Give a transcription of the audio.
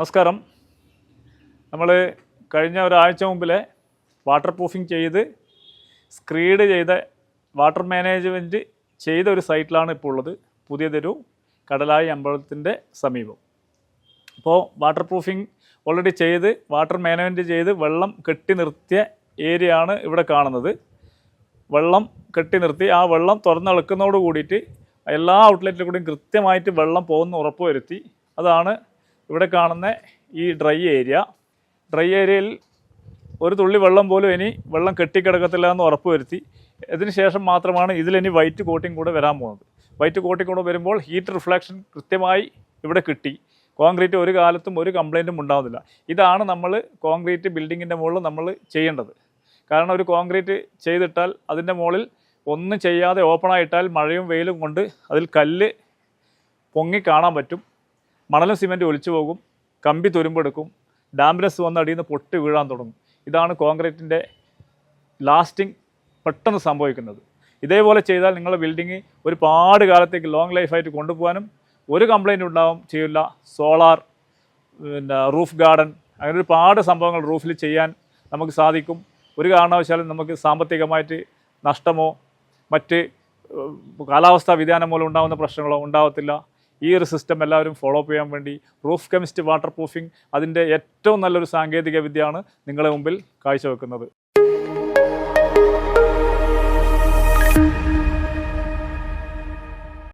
നമസ്കാരം. നമ്മൾ കഴിഞ്ഞ ഒരാഴ്ച മുമ്പിലെ വാട്ടർ പ്രൂഫിംഗ് ചെയ്ത് സ്ക്രീഡ് ചെയ്ത വാട്ടർ മാനേജ്മെന്റ് ചെയ്ത ഒരു സൈറ്റിലാണ് ഇപ്പോൾ ഉള്ളത്. പുതിയതൊരു കടലായി അമ്പലത്തിന്റെ സമീപം. അപ്പോൾ വാട്ടർ പ്രൂഫിംഗ് ഓൾറെഡി ചെയ്ത് വാട്ടർ മാനേജ്മെന്റ് ചെയ്ത് വെള്ളം കെട്ടി നിർത്തിയ ഏരിയ ആണ് ഇവിടെ കാണുന്നത്. വെള്ളം കെട്ടി നിർത്തി ആ വെള്ളം തുറന്നിളക്കുന്നതോട് കൂടിയിട്ട് എല്ലാ ഔട്ട്ലെറ്റിലും കൂടിയും കൃത്യമായിട്ട് വെള്ളം പോകുന്ന ഉറപ്പ് വരുത്തി അതാണ് ഇവിടെ കാണുന്ന ഈ ഡ്രൈ ഏരിയ. ഡ്രൈ ഏരിയയിൽ ഒരു തുള്ളി വെള്ളം പോലും ഇനി വെള്ളം കെട്ടിക്കിടക്കത്തില്ല എന്ന് ഉറപ്പുവരുത്തി. ഇതിന് ശേഷം മാത്രമാണ് ഇതിലിനി വൈറ്റ് കോട്ടിംഗ് കൂടെ വരാൻ പോകുന്നത്. വൈറ്റ് കോട്ടിംഗ് കൂടെ വരുമ്പോൾ ഹീറ്റ് റിഫ്ലക്ഷൻ കൃത്യമായി ഇവിടെ കിട്ടി. കോൺക്രീറ്റ് ഒരു കാലത്തും ഒരു കംപ്ലൈന്റും ഉണ്ടാകുന്നില്ല ഇതാണ് നമ്മൾ കോൺക്രീറ്റ് ബിൽഡിങ്ങിന്റെ മുകളിൽ നമ്മൾ ചെയ്യേണ്ടത്. കാരണം ഒരു കോൺക്രീറ്റ് ചെയ്തിട്ടാൽ അതിന്റെ മുകളിൽ ഒന്നും ചെയ്യാതെ ഓപ്പണായിട്ടാൽ മഴയും വെയിലും കൊണ്ട് അതിൽ കല്ല് പൊങ്ങി കാണാൻ പറ്റും. മണലും സിമെന്റ് ഒലിച്ചു പോകും കമ്പി തുരുമ്പെടുക്കും ഡാംബ്രസ് വന്ന് അടിയിൽ നിന്ന് പൊട്ടി വീഴാൻ തുടങ്ങും. ഇതാണ് കോൺക്രീറ്റിന്റെ ലാസ്റ്റിംഗ് പെട്ടെന്ന് സംഭവിക്കുന്നത്. ഇതേപോലെ ചെയ്താൽ നിങ്ങളുടെ ബിൽഡിങ് ഒരുപാട് കാലത്തേക്ക് ലോങ് ലൈഫായിട്ട് കൊണ്ടുപോകാനും ഒരു കംപ്ലൈന്റ് ഉണ്ടാവും ചെയ്യില്ല. സോളാർ പിന്നെ റൂഫ് ഗാർഡൻ അങ്ങനെ ഒരുപാട് സംഭവങ്ങൾ റൂഫിൽ ചെയ്യാൻ നമുക്ക് സാധിക്കും. ഒരു കാരണവശാലും നമുക്ക് സാമ്പത്തികമായിട്ട് നഷ്ടമോ മറ്റ് കാലാവസ്ഥാ വ്യതിയാനം മൂലം ഉണ്ടാകുന്ന പ്രശ്നങ്ങളോ ഉണ്ടാവത്തില്ല. ഈ ഒരു സിസ്റ്റം എല്ലാവരും ഫോളോ അപ്പ് ചെയ്യാൻ വേണ്ടി റൂഫ് കെമിസ്റ്റ് വാട്ടർ പ്രൂഫിംഗ് അതിന്റെ ഏറ്റവും നല്ലൊരു സാങ്കേതിക വിദ്യയാണ് നിങ്ങളുടെ മുമ്പിൽ കാഴ്ചവെക്കുന്നത്.